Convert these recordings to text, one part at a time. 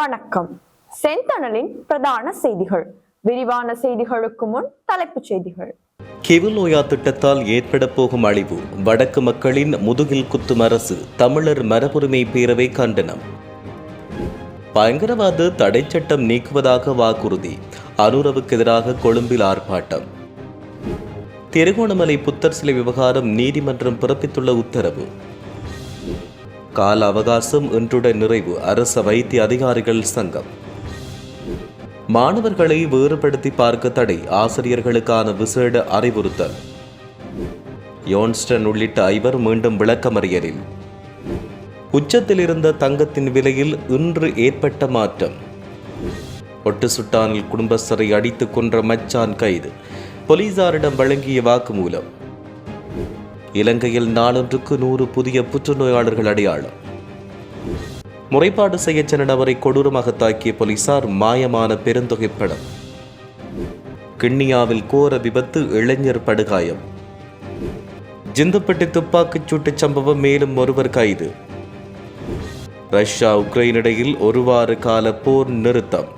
வணக்கம். செந்தணலின் பிரதான செய்திகள். விரிவான செய்திகளுக்கு முன் தலைப்புச் செய்திகள். கிவுலோயா திட்டத்தால் ஏற்பட போகும் அழிவு வடக்கு மக்களின் முதுகில் குத்தும் அரசு தமிழர் மரபுரிமை பேரவை கண்டனம். பயங்கரவாத தடை சட்டம் நீக்குவதாக வாக்குறுதி. அனுரவுக்கு எதிராக கொழும்பில் ஆர்ப்பாட்டம். திருகோணமலை புத்தர் சிலை விவகாரம் நீதிமன்றம் பிறப்பித்துள்ள உத்தரவு. கால அவகாசம் இன்றுடன் நிறைவு. அரச வைத்திய அதிகாரிகள் சங்கம். மாணவர்களை வேறுபடுத்தி பார்க்க தடை. ஆசிரியர்களுக்கான விசேட அறிவுறுத்தல். யோன்ஸ்டன் உள்ளிட்ட ஐவர் மீண்டும் விளக்கமறியலில். உச்சத்தில் இருந்த தங்கத்தின் விலையில் இன்று ஏற்பட்ட மாற்றம். ஒட்டு சுட்டானில் குடும்பஸ்தரை அடித்துக் கொன்ற மச்சான் கைது. போலீசாரிடம் வழங்கிய வாக்குமூலம். இலங்கையில் நாளொன்றுக்கு நூறு புதிய புற்றுநோயாளர்கள் அடையாளம். முறைப்பாடு செய்ய சென்ற நபரை கொடூரமாக தாக்கிய போலீசார் மாயமான பெருந்தொகைப்படம் கிண்ணியாவில் கோர விபத்து இளைஞர் படுகாயம். ஜிந்துப்பட்டி துப்பாக்கிச் சூட்டுச் சம்பவம் மேலும் ஒருவர் கைது. ரஷ்யா உக்ரைன் இடையில் ஒரு வார கால போர் நிறுத்தம்.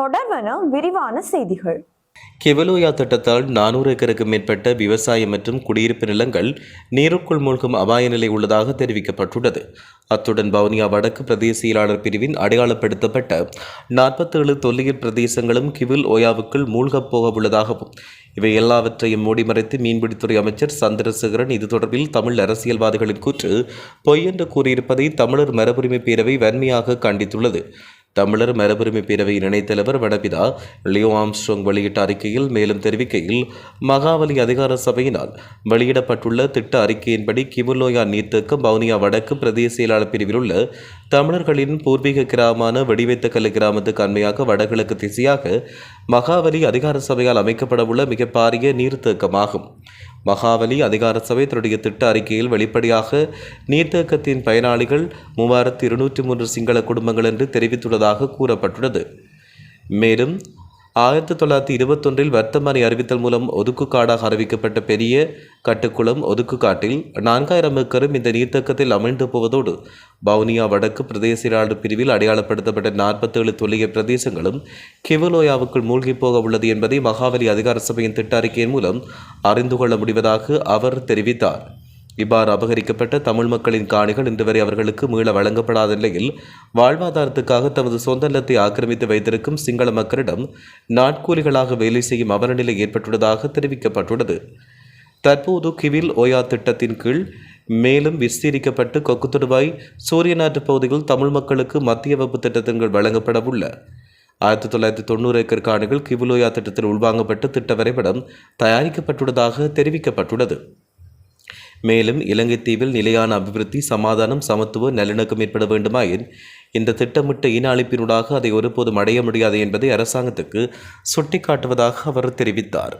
தொடர்வன விரிவான செய்திகள். கெவலோயா திட்டத்தால் நானூறு ஏக்கருக்கு மேற்பட்ட விவசாய மற்றும் குடியிருப்பு நிலங்கள் நீருக்குள் மூழ்கும் அபாய நிலை உள்ளதாக தெரிவிக்கப்பட்டுள்ளது. அத்துடன் வவுனியா வடக்கு பிரதேச செயலாளர் பிரிவின் அடையாளப்படுத்தப்பட்ட நாற்பத்தேழு தொல்லியல் பிரதேசங்களும் கிவில் ஓயாவுக்குள் மூழ்கப் போக உள்ளதாகவும் இவை எல்லாவற்றையும் மூடிமறைத்து மீன்பிடித்துறை அமைச்சர் சந்திரசேகரன் இது தொடர்பில் தமிழ் அரசியல்வாதிகளின் கூற்று பொய் என்று கூறியிருப்பதை தமிழர் மரபுரிமை பேரவை வன்மையாக கண்டித்துள்ளது. தமிழர் மரபுரிமை பேரவை இணைத்தலைவர் வடபிதா லியோ ஆம்ஸ்ட்ராங் வெளியிட்ட அறிக்கையில் மேலும் தெரிவிக்கையில் மகாவலி அதிகார சபையினால் வெளியிடப்பட்டுள்ள திட்ட அறிக்கையின்படி கிமுலோயா நீர்த்தேக்கம் வவுனியா வடக்கு பிரதேச செயலாளர் பிரிவில் உள்ள தமிழர்களின் பூர்வீக கிராமமான வெடிவைத்த கிராமத்துக்கு அண்மையாக வடகிழக்கு திசையாக மகாவலி அதிகார சபையால் அமைக்கப்படவுள்ள மிக பாரிய நீர்த்தேக்கமாகும். மகாவலி அதிகார சபை தன்னுடைய திட்ட அறிக்கையில் வெளிப்படையாக நீர்த்தேக்கத்தின் பயனாளிகள் மூவாயிரத்து இருநூற்றி மூன்று சிங்கள குடும்பங்கள் என்று தெரிவித்துள்ளதாக கூறப்பட்டுள்ளது. மேலும் ஆயிரத்தி தொள்ளாயிரத்தி இருபத்தொன்றில் வர்த்தமானி அறிவித்தல் மூலம் ஒதுக்குக்காடாக அறிவிக்கப்பட்ட பெரிய கட்டுக்குளம் ஒதுக்குக்காட்டில் நான்காயிரம் ஏக்கரும் இந்த நீர்த்தக்கத்தில் அமைந்து போவதோடு வவுனியா வடக்கு பிரதேச பிரிவில் அடையாளப்படுத்தப்பட்ட நாற்பத்தேழு தொல்லிய பிரதேசங்களும் கிவலோயாவுக்குள் மூழ்கி போக உள்ளது என்பதை மகாவலி அதிகார சபையின் திட்ட அறிக்கையின் மூலம் அறிந்து கொள்ள முடிவதாக அவர் தெரிவித்தார். இவ்வாறு அபகரிக்கப்பட்ட தமிழ் மக்களின் காணிகள் இன்று வரை அவர்களுக்கு மீள வழங்கப்படாத நிலையில் வாழ்வாதாரத்துக்காக தமது சொந்த நிலத்தை ஆக்கிரமித்து வைத்திருக்கும் சிங்கள மக்களிடம் நாட்கூலிகளாக வேலை செய்யும் அவலநிலை ஏற்பட்டுள்ளதாக தெரிவிக்கப்பட்டுள்ளது. தற்போது கிவில் ஓயா திட்டத்தின் கீழ் மேலும் விஸ்தீரிக்கப்பட்டு கொக்குத்துடுவாய் சூரியநாட்டு பகுதியில் தமிழ் மக்களுக்கு மத்திய வகுப்பு திட்டத்தின்கள் வழங்கப்படவுள்ள ஆயிரத்தி தொள்ளாயிரத்தி தொண்ணூறு ஏக்கர் காணிகள் கிவிலோயா திட்டத்தில் உள்வாங்கப்பட்டு திட்ட வரைபடம் தயாரிக்கப்பட்டுள்ளதாக தெரிவிக்கப்பட்டுள்ளது. மேலும் இலங்கை தீவில் நிலையான அபிவிருத்தி சமாதானம் சமத்துவ நல்லிணக்கம் ஏற்பட வேண்டுமாயின் இந்த திட்டமிட்ட இன அழிப்பினூடாக அதை ஒருபோதும் அடைய முடியாது என்பதை அரசாங்கத்துக்கு சுட்டிக்காட்டுவதாக அவர் தெரிவித்தார்.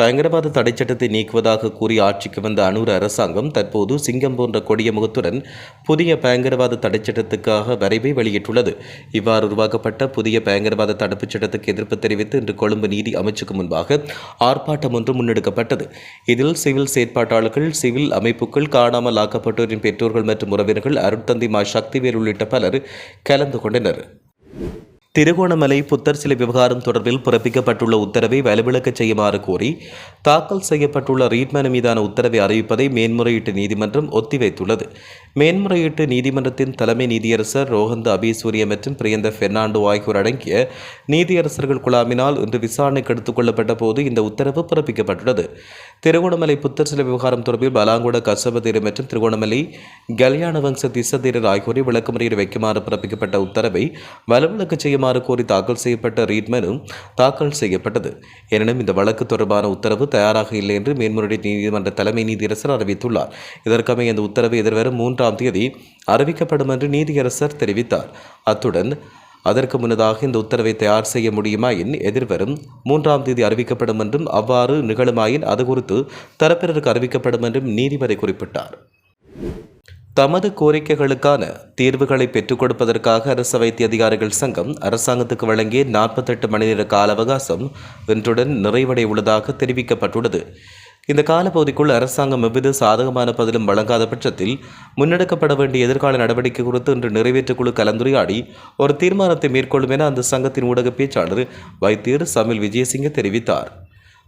பயங்கரவாத தடை சட்டத்தை நீக்குவதாக கூறி ஆட்சிக்கு வந்த அனூர் அரசாங்கம் தற்போது சிங்கம் போன்ற கொடிய முகத்துடன் புதிய பயங்கரவாத தடை சட்டத்துக்காக வரைவை வெளியிட்டுள்ளது. இவ்வாறு உருவாக்கப்பட்ட புதிய பயங்கரவாத தடுப்புச் சட்டத்துக்கு எதிர்ப்பு தெரிவித்து இன்று கொழும்பு நீதி அமைச்சுக்கு முன்பாக ஆர்ப்பாட்டம் ஒன்று முன்னெடுக்கப்பட்டது. இதில் சிவில் செயற்பாட்டாளர்கள் சிவில் அமைப்புகள் காணாமல் ஆக்கப்பட்டோரின் பெற்றோர்கள் மற்றும் உறவினர்கள் அருட்தந்தி மா சக்திவேல் உள்ளிட்ட பலர் கலந்து கொண்டனர். திருகோணமலை புத்தர் சிலை விவகாரம் தொடர்பில் பிறப்பிக்கப்பட்டுள்ள உத்தரவை வலுவிழக்கச் செய்யுமாறு கோரி தாக்கல் செய்யப்பட்டுள்ள ரீட்மேன் மீதான உத்தரவை அறிவிப்பதை மேன்முறையீட்டு நீதிமன்றம் ஒத்திவைத்துள்ளது. மேன்முறையீட்டு நீதிமன்றத்தின் தலைமை நீதியரசர் ரோஹந்த அபிசூரிய மற்றும் பிரியந்த பெர்னாண்டோ ஆகியோர் அடங்கிய நீதியரசர்கள் குழாமினால் இன்று விசாரணைக்கு எடுத்துக் கொள்ளப்பட்ட போது இந்த உத்தரவு பிறப்பிக்கப்பட்டுள்ளது. திருகோணமலை புத்தர் சிலை விவகாரம் தொடர்பில் பலாங்குட கசபதீரர் மற்றும் திருகோணமலை கல்யாண வம்ச திசதீரர் ஆகியோரை விளக்கமறியில் வைக்குமாறு பிறப்பிக்கப்பட்ட உத்தரவை வலுவிழக்க செய்யுமாறு கோரி தாக்கல் செய்யப்பட்ட ரீட்மனும் தாக்கல் செய்யப்பட்டது. எனினும் இந்த வழக்கு தொடர்பான உத்தரவு தயாராக இல்லை என்று மேன்முறையீட்டு நீதிமன்ற தலைமை நீதியரசர் அறிவித்துள்ளார். இதற்கமைய இந்த உத்தரவு எதிர்வரும் மூன்றாம் தேதி அறிவிக்கப்படும் என்று நீதியரசர் தெரிவித்தார். அத்துடன் அதற்கு முன்னதாக இந்த உத்தரவை தயார் செய்ய முடியுமாயின் எதிர்வரும் மூன்றாம் தேதி அறிவிக்கப்படும் என்றும் அவ்வாறு நிகழுமாயின் அது குறித்து தரப்பினருக்கு அறிவிக்கப்படும் என்றும் நீதிபதி குறிப்பிட்டார். தமது கோரிக்கைகளுக்கான தீர்வுகளை பெற்றுக் கொடுப்பதற்காக அரசு வைத்திய அதிகாரிகள் சங்கம் அரசாங்கத்துக்கு வழங்கிய நாற்பத்தெட்டு மணி நேர கால அவகாசம் இன்றுடன் நிறைவடைய உள்ளதாக தெரிவிக்கப்பட்டுள்ளது. இந்த காலப்பகுதிக்குள் அரசாங்கம் எவ்வித சாதகமான பதிலும் வழங்காத பட்சத்தில் முன்னெடுக்கப்பட வேண்டிய எதிர்கால நடவடிக்கை குறித்து இன்று நிறைவேற்றுக்குழு கலந்துரையாடி ஒரு தீர்மானத்தை மேற்கொள்ளும் என அந்த சங்கத்தின் ஊடக பேச்சாளர் வைத்தியர் சமில் விஜயசிங்க தெரிவித்தார்.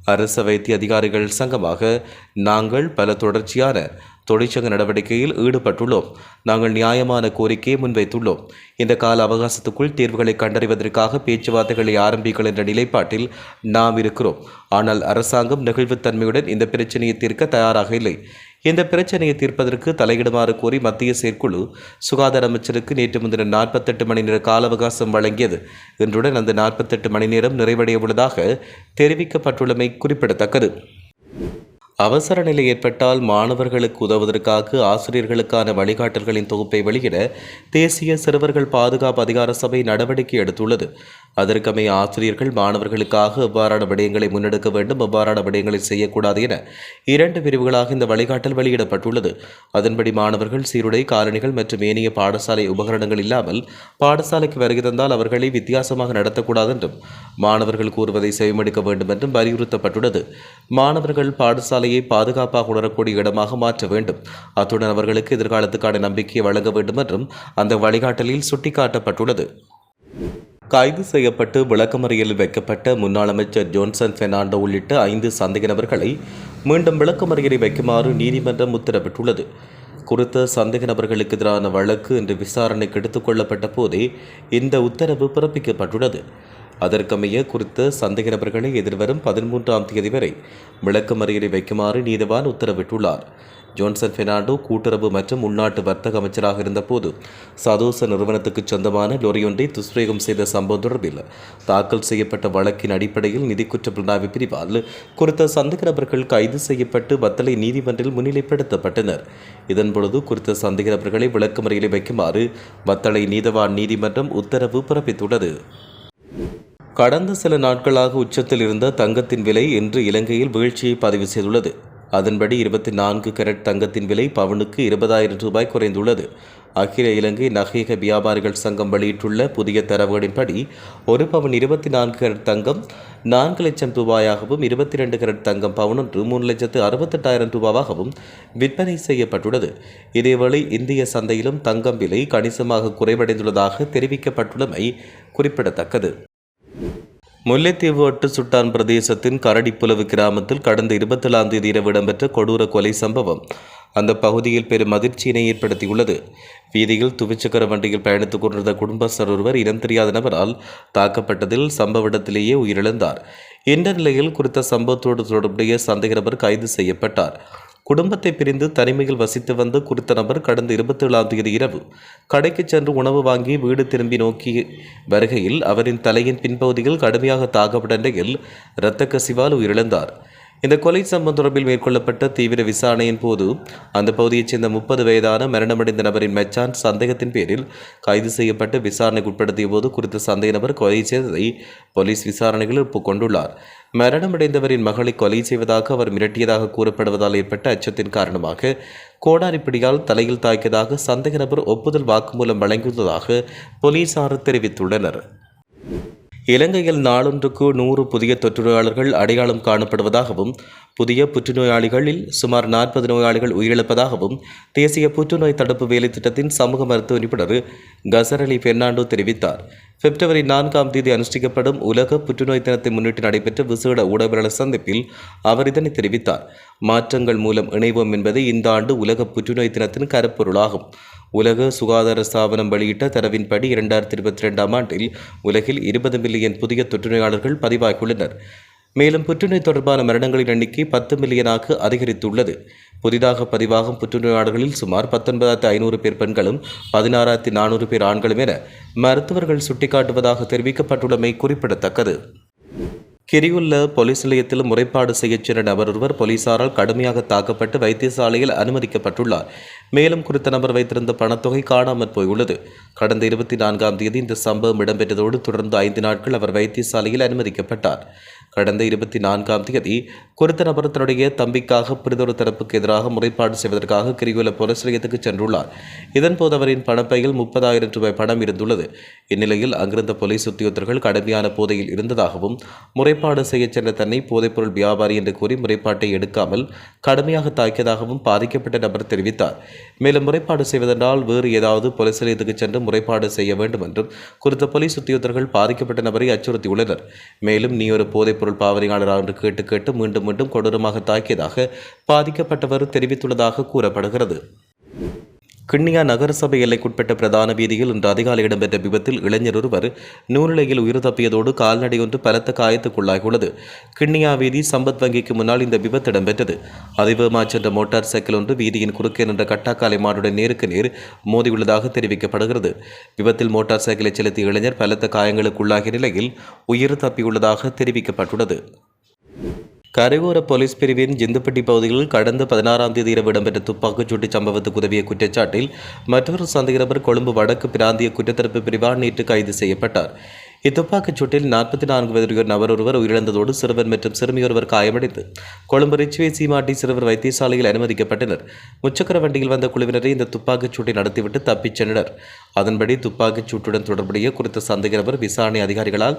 அரச வைத்திய அதிகாரிகள் சங்கமாக நாங்கள் பல தொடர்ச்சியான தொழிற்சங்க நடவடிக்கையில் ஈடுபட்டுள்ளோம். நாங்கள் நியாயமான கோரிக்கையை முன்வைத்துள்ளோம். இந்த கால அவகாசத்துக்குள் தீர்வுகளை கண்டறிவதற்காக பேச்சுவார்த்தைகளை ஆரம்பிங்கள் என்ற நிலைப்பாட்டில் நாம் இருக்கிறோம். ஆனால் அரசாங்கம் நெகிழ்வுத்தன்மையுடன் இந்த பிரச்சனையை தீர்க்க தயாராக இல்லை. இந்த பிரச்சனையை தீர்ப்பதற்கு தலையிடுமாறு கோரி மத்திய செயற்குழு சுகாதார அமைச்சருக்கு நேற்று முன்தினம் நாற்பத்தெட்டு மணி நேர கால அவகாசம் வழங்கியது. இன்றுடன் அந்த நாற்பத்தெட்டு மணி நேரம் நிறைவடைய உள்ளதாக தெரிவிக்கப்பட்டுள்ளமை குறிப்பிடத்தக்கது. அவசர நிலை ஏற்பட்டால் மாணவர்களுக்கு உதவுவதற்காக ஆசிரியர்களுக்கான வழிகாட்டல்களின் தொகுப்பை வெளியிட தேசிய சிறுவர்கள் பாதுகாப்பு அதிகார சபை நடவடிக்கை எடுத்துள்ளது. அதற்கமைய ஆசிரியர்கள் மாணவர்களுக்காக எவ்வாறான விடயங்களை முன்னெடுக்க வேண்டும் எவ்வாறான விடயங்களை செய்யக்கூடாது என இரண்டு பிரிவுகளாக இந்த வழிகாட்டல் வெளியிடப்பட்டுள்ளது. அதன்படி மாணவர்கள் சீருடை காலணிகள் மற்றும் ஏனைய பாடசாலை உபகரணங்கள் இல்லாமல் பாடசாலைக்கு வருகை தந்தால் அவர்களை வித்தியாசமாக நடத்தக்கூடாது என்றும் மாணவர்கள் கூறுவதை செவிமடுக்க வேண்டும் என்றும் வலியுறுத்தப்பட்டுள்ளது. மாணவர்கள் பாடசாலை பாடசாலையை பாதுகாப்பாக உணரக்கூடிய இடமாக மாற்ற வேண்டும். அத்துடன் அவர்களுக்கு எதிர்காலத்துக்கான நம்பிக்கையை வழங்க வேண்டும் என்றும் அந்த வழிகாட்டலில் சுட்டிக்காட்டப்பட்டுள்ளது. கைது செய்யப்பட்டு விளக்கமறியலில் வைக்கப்பட்ட முன்னாள் அமைச்சர் ஜோன்சன் பெர்னாண்டோ உள்ளிட்ட ஐந்து சந்தேக நபர்களை மீண்டும் விளக்கமறியலில் வைக்குமாறு நீதிமன்றம் உத்தரவிட்டுள்ளது. குறித்த சந்தேக நபர்களுக்கு எதிரான வழக்கு இன்று விசாரணைக்கு எடுத்துக் கொள்ளப்பட்ட போதே இந்த உத்தரவு பிறப்பிக்கப்பட்டுள்ளது. அதற்கமைய குறித்த சந்தேக நபர்களை எதிர்வரும் பதிமூன்றாம் தேதி வரை விளக்கமறியலில் வைக்குமாறு நீதவான் உத்தரவிட்டுள்ளார். ஜோன்சன் பெர்னாண்டோ கூட்டுறவு மற்றும் உள்நாட்டு வர்த்தக அமைச்சராக இருந்தபோது சதோச நிறுவனத்துக்கு சொந்தமான லொரியொன்றை துஷ்பிரயோகம் செய்த சம்பவம் தொடர்பில் தாக்கல் செய்யப்பட்ட வழக்கின் அடிப்படையில் நிதி குற்ற புலனாய்வு பிரிவால் குறித்த சந்தேக நபர்கள் கைது செய்யப்பட்டு வத்தலை நீதிமன்றில் முன்னிலைப்படுத்தப்பட்டனர். இதன்பொழுது குறித்த சந்தேக நபர்களை விளக்கமறியலில் வைக்குமாறு வத்தளை நீதவான் நீதிமன்றம் உத்தரவு பிறப்பித்துள்ளது. கடந்த சில நாட்களாக உச்சத்தில் இருந்த தங்கத்தின் விலை இன்று இலங்கையில் வீழ்ச்சியை பதிவு செய்துள்ளது. அதன்படி இருபத்தி நான்கு கரட் தங்கத்தின் விலை பவுனுக்கு இருபதாயிரம் ரூபாய் குறைந்துள்ளது. அகில இலங்கை நகையக வியாபாரிகள் சங்கம் வெளியிட்டுள்ள புதிய தரவுகளின்படி ஒரு பவுன் இருபத்தி நான்கு கரட் தங்கம் நான்கு லட்சம் ரூபாயாகவும் இருபத்தி ரெண்டு கரட் தங்கம் பவுனொன்று மூணு லட்சத்து அறுபத்தெட்டாயிரம் ரூபாவாகவும் விற்பனை செய்யப்பட்டுள்ளது. இதேவேளை இந்திய சந்தையிலும் தங்கம் விலை கணிசமாக குறைவடைந்துள்ளதாக தெரிவிக்கப்பட்டுள்ளமை குறிப்பிடத்தக்கது. முல்லைத்தீவு ஒட்டு சுட்டான் பிரதேசத்தின் கரடிப்புலவு கிராமத்தில் கடந்த இருபத்தேழாம் தேதி இரவு இடம்பெற்ற கொடூர கொலை சம்பவம் அந்த பகுதியில் பெரும் அதிர்ச்சியினை ஏற்படுத்தியுள்ளது. வீதியில் துவிச்சக்கர வண்டியில் பயணித்துக் கொண்டிருந்த குடும்பஸ்தர் ஒருவர் இனம் தெரியாத நபரால் தாக்கப்பட்டதில் சம்பவ இடத்திலேயே உயிரிழந்தார். இந்த நிலையில் குறித்த சம்பவத்தோடு தொடர்புடைய சந்தேக நபர் கைது செய்யப்பட்டார். குடும்பத்தை பிரிந்து தனிமையில் வசித்து வந்த குறித்த நபர் கடந்த இருபத்தேழாம் தேதி இரவு கடைக்கு சென்று உணவு வாங்கி வீடு திரும்பி நோக்கி வருகையில் அவரின் தலையின் பின்பகுதியில் கடுமையாக தாக்கப்பட்ட நிலையில் இரத்த கசிவால் உயிரிழந்தார். இந்த கொலை சம்பவம் தொடர்பில் மேற்கொள்ளப்பட்ட தீவிர விசாரணையின் போது அந்த பகுதியைச் சேர்ந்த முப்பது வயதான மரணமடைந்த நபரின் மெச்சான் சந்தேகத்தின் பேரில் கைது செய்யப்பட்டு விசாரணைக்கு உட்படுத்திய போது குறித்த சந்தேக நபர் கொலை செய்ததை போலீஸ் விசாரணைகளில் ஒப்புக்கொண்டுள்ளார் மரணமடைந்தவரின் மகளை கொலை செய்வதாக அவர் மிரட்டியதாக கூறப்படுவதால் ஏற்பட்ட அச்சத்தின் காரணமாக கோடாரிப்பிடியால் தலையில் தாக்கியதாக சந்தேக நபர் ஒப்புதல் வாக்குமூலம் வழங்கியுள்ளதாக போலீசார் தெரிவித்துள்ளனர். இலங்கையில் நாளொன்றுக்கு நூறு புதிய தொற்றுநோயாளர்கள் அடையாளம் காணப்படுவதாகவும் புதிய புற்றுநோயாளிகளில் சுமார் நாற்பது நோயாளிகள் உயிரிழப்பதாகவும் தேசிய புற்றுநோய் தடுப்பு வேலை திட்டத்தின் சமூக மருத்துவ நிபுணர் கசரலி பெர்னாண்டோ தெரிவித்தார். பிப்ரவரி நான்காம் தேதி அனுஷ்டிக்கப்படும் உலக புற்றுநோய் தினத்தை முன்னிட்டு நடைபெற்ற விசேட ஊடகவியலாளர் சந்திப்பில் அவர் இதனை தெரிவித்தார். மாற்றங்கள் மூலம் இணைவோம் என்பது இந்த ஆண்டு உலக புற்றுநோய் தினத்தின் கருப்பொருளாகும். உலக சுகாதார ஸ்தாபனம் வெளியிட்ட தரவின்படி இரண்டாயிரத்தி இருபத்தி ரெண்டாம் ஆண்டில் உலகில் இருபது மில்லியன் புதிய தொற்றுநோயாளர்கள் பதிவாகியுள்ளனர். மேலும் புற்றுநோய் தொடர்பான மரணங்களின் எண்ணிக்கை பத்து மில்லியனாக அதிகரித்துள்ளது. புதிதாக பதிவாகும் புற்றுநோயாளர்களில் சுமார் பத்தொன்பதாயிரத்தி ஐநூறு பேர் பெண்களும் பதினாறாயிரத்தி நானூறு பேர் ஆண்களும் என மருத்துவர்கள் சுட்டிக்காட்டுவதாக தெரிவிக்கப்பட்டுள்ளமை குறிப்பிடத்தக்கது. கிரியுள்ள போலீஸ் நிலையத்தில் முறைப்பாடு செய்யச் சென்ற நபர் ஒருவர் போலீசாரால் கடுமையாக தாக்கப்பட்டு வைத்தியசாலையில் அனுமதிக்கப்பட்டுள்ளார். மேலும் குறித்த நபர் வைத்திருந்த பணத்தொகை காணாமற் போயுள்ளது. கடந்த இருபத்தி நான்காம் தேதி இந்த சம்பவம் இடம்பெற்றதோடு தொடர்ந்து ஐந்து நாட்கள் அவர் வைத்தியசாலையில் அனுமதிக்கப்பட்டார். கடந்த இருபத்தி நான்காம் தேதி குறித்த நபர் தன்னுடைய தம்பிக்காக பிரிதொரு தரப்புக்கு எதிராக முறைப்பாடு செய்வதற்காக கிரிகுல போலீஸ் நிலையத்துக்கு சென்றுள்ளார். இதன்போது அவரின் பணப்பையில் முப்பதாயிரம் ரூபாய் பணம் இருந்துள்ளது. இந்நிலையில் அங்கிருந்த போலீஸ் உத்தியோகத்தர்கள் கடுமையான போதையில் இருந்ததாகவும் முறைப்பாடு செய்யச் சென்ற தன்னை போதைப்பொருள் வியாபாரி என்று கூறி முறைப்பாட்டை எடுக்காமல் கடுமையாக தாக்கியதாகவும் பாதிக்கப்பட்ட நபர் தெரிவித்தார். மேலும் முறைப்பாடு செய்வதென்றால் வேறு ஏதாவது போலீஸ் நிலையத்துக்கு சென்று முறைப்பாடு செய்ய வேண்டும் என்றும் குறித்த போலீஸ் உத்தியோகத்தர்கள் பாதிக்கப்பட்ட நபரை அச்சுறுத்தியுள்ளனர். மேலும் நீ ஒரு போதை போதைப்பொருள் பாவனையாளரா என்று கேட்டு கேட்டு மீண்டும் மீண்டும் கொடூரமாக தாக்கியதாக பாதிக்கப்பட்டவர் தெரிவித்துள்ளதாக கூறப்படுகிறது. கிண்ணியா நகரசபை எல்லைக்குட்பட்ட பிரதான வீதியில் இன்று அதிகாலை இடம்பெற்ற விபத்தில் இளைஞர் ஒருவர் நூலிலையில் உயிர் தப்பியதோடு கால்நடை ஒன்று பலத்த காயத்துக்குள்ளாகியுள்ளது. கிண்ணியா வீதி சம்பத் வங்கிக்கு முன்னால் இந்த விபத்து இடம்பெற்றது. அதிவேகமாக சென்ற மோட்டார் சைக்கிள் ஒன்று வீதியின் குறுக்கே நின்ற கட்டாக்காலை மாடுடன் நேருக்கு நேர் மோதியுள்ளதாக தெரிவிக்கப்படுகிறது. விபத்தில் மோட்டார் சைக்கிளை செலுத்திய இளைஞர் பலத்த காயங்களுக்குள்ளாகிய நிலையில் உயிர் தப்பியுள்ளதாக தெரிவிக்கப்பட்டுள்ளது. கரையோர போலீஸ் பிரிவின் ஜிந்துப்பட்டி பகுதியில் கடந்த பதினாறாம் தேதி இரவு இடம்பெற்ற துப்பாக்கிச்சூட்டு சம்பவத்துக்கு உதவிய குற்றச்சாட்டில் மற்றொரு சந்தேகநபர் கொழும்பு வடக்கு பிராந்திய குற்றத்தடுப்பு பிரிவால் நேற்று கைது செய்யப்பட்டார். இத்துப்பாக்கிச் சூட்டில் நாற்பத்தி நான்கு வயதுடைய நபர் ஒருவர் உயிரிழந்ததோடு சிறுவர் மற்றும் சிறுமியொருவர் காயமடைந்து கொழும்பு ரிச்வே சீமாட்டி சிறுவர் வைத்தியசாலையில் அனுமதிக்கப்பட்டனர். முச்சக்கர வண்டியில் வந்த குழுவினரை இந்த துப்பாக்கிச் சூட்டை நடத்திவிட்டு தப்பிச் சென்றனர். அதன்படி துப்பாக்கிச் சூட்டுடன் தொடர்புடைய குறித்த சந்தேக நபர் விசாரணை அதிகாரிகளால்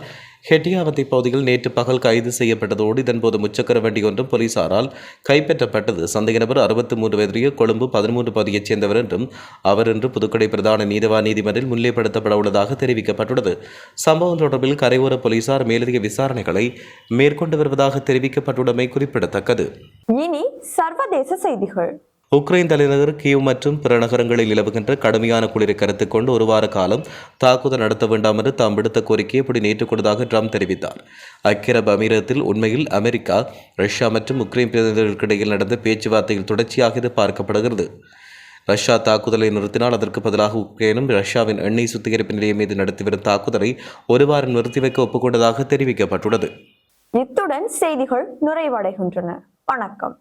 ஹெட்டியாவத்தை பகுதியில் நேற்று பகல் கைது செய்யப்பட்டதோடு இதன்போது முச்சக்கர வண்டி ஒன்றும் போலீசாரால் கைப்பற்றப்பட்டது. சந்தேக நபர் அறுபத்தி மூன்று வயதுடைய கொழும்பு பதிமூன்று பகுதியைச் சேர்ந்தவர் என்றும் அவர் இன்று புதுக்கடை பிரதான நீதவா நீதிமன்றில் முன்னிலைப்படுத்தப்பட உள்ளதாக தெரிவிக்கப்பட்டுள்ளது. சம்பவ சம்பவம் தொடர்பில் கரையோர போலீசார் மேலதிக விசாரணைகளை மேற்கொண்டு வருவதாக தெரிவிக்கப்பட்டுள்ளமை குறிப்பிடத்தக்கது. இனி சர்வதேச செய்திகள். உக்ரைன் தலைநகர் கீவ் மற்றும் பிற நகரங்களில் நிலவுகின்ற கடுமையான குளிரை கருத்தில் கொண்டு ஒரு வார காலம் தாக்குதல் நடத்த வேண்டாம் என்று தாம் விடுத்த கோரிக்கையை இப்படி ஏற்றுக்கொண்டதாக ட்ரம்ப் தெரிவித்தார். ஐக்கிய அரபு அமீரகத்தில் உண்மையில் அமெரிக்கா ரஷ்யா மற்றும் உக்ரைன் பிரதிநிதிகளுக்கிடையில் நடந்த பேச்சுவார்த்தையில் தொடர்ச்சியாக இது பார்க்கப்படுகிறது. ரஷ்யா தாக்குதலை நிறுத்தினால் அதற்கு பதிலாக உக்ரைனும் ரஷ்யாவின் எண்ணெய் சுத்திகரிப்பு நிலையம் மீது நடத்தி வரும் தாக்குதலை ஒரு வாரம் நிறுத்தி வைக்க ஒப்புக்கொண்டதாக தெரிவிக்கப்பட்டுள்ளது. இத்துடன் செய்திகள் நிறைவடைகின்றன. வணக்கம்.